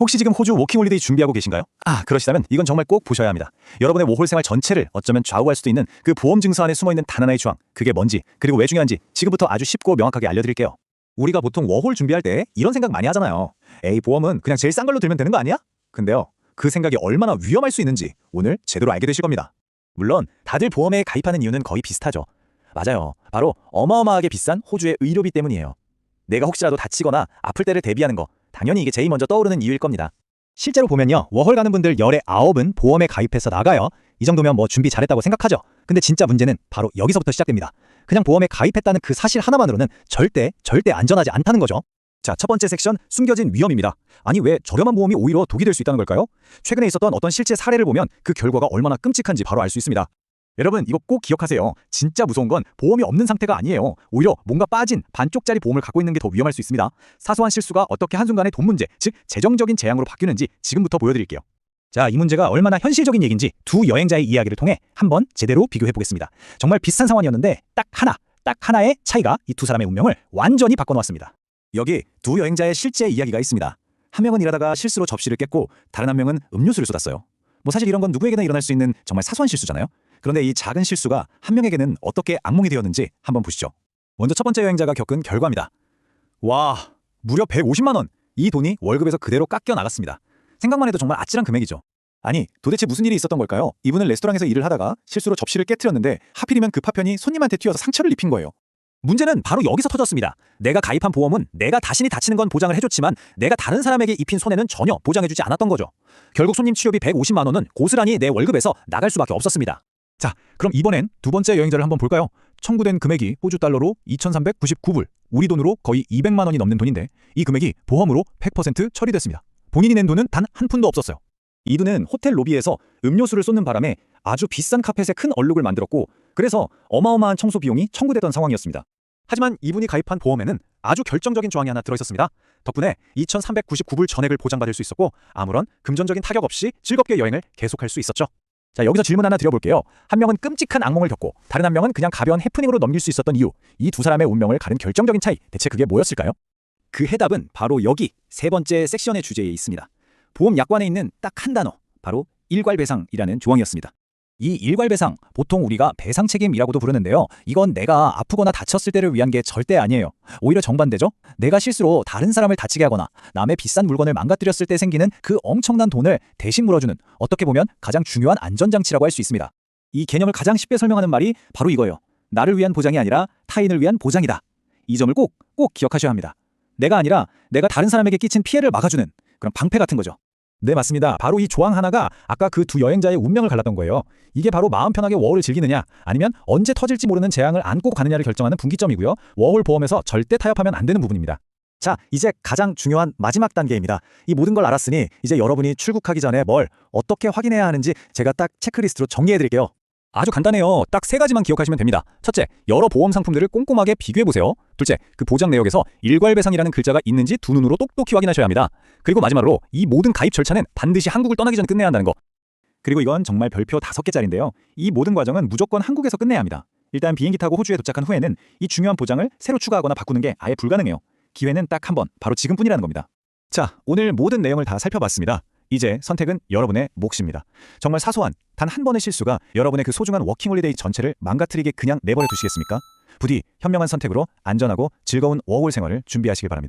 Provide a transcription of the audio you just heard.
혹시 지금 호주 워킹홀리데이 준비하고 계신가요? 아, 그러시다면 이건 정말 꼭 보셔야 합니다. 여러분의 워홀 생활 전체를 어쩌면 좌우할 수도 있는 그 보험 증서 안에 숨어 있는 단 하나의 조항, 그게 뭔지, 그리고 왜 중요한지 지금부터 아주 쉽고 명확하게 알려드릴게요. 우리가 보통 워홀 준비할 때 이런 생각 많이 하잖아요. 에이, 보험은 그냥 제일 싼 걸로 들면 되는 거 아니야? 근데요, 그 생각이 얼마나 위험할 수 있는지 오늘 제대로 알게 되실 겁니다. 물론 다들 보험에 가입하는 이유는 거의 비슷하죠. 맞아요. 바로 어마어마하게 비싼 호주의 의료비 때문이에요. 내가 혹시라도 다치거나 아플 때를 대비하는 거 당연히 이게 제일 먼저 떠오르는 이유일 겁니다. 실제로 보면요. 워홀 가는 분들 열의 아홉은 보험에 가입해서 나가요. 이 정도면 뭐 준비 잘했다고 생각하죠. 근데 진짜 문제는 바로 여기서부터 시작됩니다. 그냥 보험에 가입했다는 그 사실 하나만으로는 절대 절대 안전하지 않다는 거죠. 자, 첫 번째 섹션 숨겨진 위험입니다. 아니 왜 저렴한 보험이 오히려 독이 될 수 있다는 걸까요? 최근에 있었던 어떤 실제 사례를 보면 그 결과가 얼마나 끔찍한지 바로 알 수 있습니다. 여러분 이거 꼭 기억하세요. 진짜 무서운 건 보험이 없는 상태가 아니에요. 오히려 뭔가 빠진 반쪽짜리 보험을 갖고 있는 게 더 위험할 수 있습니다. 사소한 실수가 어떻게 한순간에 돈 문제, 즉 재정적인 재앙으로 바뀌는지 지금부터 보여드릴게요. 자, 이 문제가 얼마나 현실적인 얘기인지 두 여행자의 이야기를 통해 한번 제대로 비교해 보겠습니다. 정말 비슷한 상황이었는데 딱 하나, 딱 하나의 차이가 이 두 사람의 운명을 완전히 바꿔놓았습니다. 여기 두 여행자의 실제 이야기가 있습니다. 한 명은 일하다가 실수로 접시를 깼고 다른 한 명은 음료수를 쏟았어요. 뭐 사실 이런 건 누구에게나 일어날 수 있는 정말 사소한 실수잖아요. 그런데 이 작은 실수가 한 명에게는 어떻게 악몽이 되었는지 한번 보시죠. 먼저 첫 번째 여행자가 겪은 결과입니다. 와, 무려 150만 원. 이 돈이 월급에서 그대로 깎여 나갔습니다. 생각만 해도 정말 아찔한 금액이죠. 아니, 도대체 무슨 일이 있었던 걸까요? 이분은 레스토랑에서 일을 하다가 실수로 접시를 깨뜨렸는데 하필이면 그 파편이 손님한테 튀어서 상처를 입힌 거예요. 문제는 바로 여기서 터졌습니다. 내가 가입한 보험은 내가 자신이 다치는 건 보장을 해줬지만 내가 다른 사람에게 입힌 손해는 전혀 보장해주지 않았던 거죠. 결국 손님 치료비 150만 원은 고스란히 내 월급에서 나갈 수밖에 없었습니다. 자, 그럼 이번엔 두 번째 여행자를 한번 볼까요? 청구된 금액이 호주 달러로 2,399불, 우리 돈으로 거의 200만 원이 넘는 돈인데 이 금액이 보험으로 100% 처리됐습니다. 본인이 낸 돈은 단 한 푼도 없었어요. 이분은 호텔 로비에서 음료수를 쏟는 바람에 아주 비싼 카펫에 큰 얼룩을 만들었고 그래서 어마어마한 청소 비용이 청구됐던 상황이었습니다. 하지만 이분이 가입한 보험에는 아주 결정적인 조항이 하나 들어있었습니다. 덕분에 2,399불 전액을 보장받을 수 있었고 아무런 금전적인 타격 없이 즐겁게 여행을 계속할 수 있었죠. 자, 여기서 질문 하나 드려볼게요. 한 명은 끔찍한 악몽을 겪고 다른 한 명은 그냥 가벼운 해프닝으로 넘길 수 있었던 이유, 이 두 사람의 운명을 가른 결정적인 차이, 대체 그게 뭐였을까요? 그 해답은 바로 여기 세 번째 섹션의 주제에 있습니다. 보험 약관에 있는 딱 한 단어, 바로 일괄배상이라는 조항이었습니다. 이 일괄배상, 보통 우리가 배상 책임이라고도 부르는데요. 이건 내가 아프거나 다쳤을 때를 위한 게 절대 아니에요. 오히려 정반대죠. 내가 실수로 다른 사람을 다치게 하거나 남의 비싼 물건을 망가뜨렸을 때 생기는 그 엄청난 돈을 대신 물어주는 어떻게 보면 가장 중요한 안전장치라고 할 수 있습니다. 이 개념을 가장 쉽게 설명하는 말이 바로 이거예요. 나를 위한 보장이 아니라 타인을 위한 보장이다. 이 점을 꼭, 꼭 기억하셔야 합니다. 내가 아니라 내가 다른 사람에게 끼친 피해를 막아주는 그런 방패 같은 거죠. 네, 맞습니다. 바로 이 조항 하나가 아까 그 두 여행자의 운명을 갈랐던 거예요. 이게 바로 마음 편하게 워홀을 즐기느냐, 아니면 언제 터질지 모르는 재앙을 안고 가느냐를 결정하는 분기점이고요. 워홀 보험에서 절대 타협하면 안 되는 부분입니다. 자, 이제 가장 중요한 마지막 단계입니다. 이 모든 걸 알았으니 이제 여러분이 출국하기 전에 뭘 어떻게 확인해야 하는지 제가 딱 체크리스트로 정리해 드릴게요. 아주 간단해요. 딱 세 가지만 기억하시면 됩니다. 첫째, 여러 보험 상품들을 꼼꼼하게 비교해 보세요. 둘째, 그 보장 내역에서 일괄배상이라는 글자가 있는지 두 눈으로 똑똑히 확인하셔야 합니다. 그리고 마지막으로 이 모든 가입 절차는 반드시 한국을 떠나기 전에 끝내야 한다는 거. 그리고 이건 정말 별표 다섯 개짜리인데요. 이 모든 과정은 무조건 한국에서 끝내야 합니다. 일단 비행기 타고 호주에 도착한 후에는 이 중요한 보장을 새로 추가하거나 바꾸는 게 아예 불가능해요. 기회는 딱 한 번, 바로 지금뿐이라는 겁니다. 자, 오늘 모든 내용을 다 살펴봤습니다. 이제 선택은 여러분의 몫입니다. 정말 사소한 단 한 번의 실수가 여러분의 그 소중한 워킹홀리데이 전체를 망가뜨리게 그냥 내버려 두시겠습니까? 부디 현명한 선택으로 안전하고 즐거운 워홀 생활을 준비하시길 바랍니다.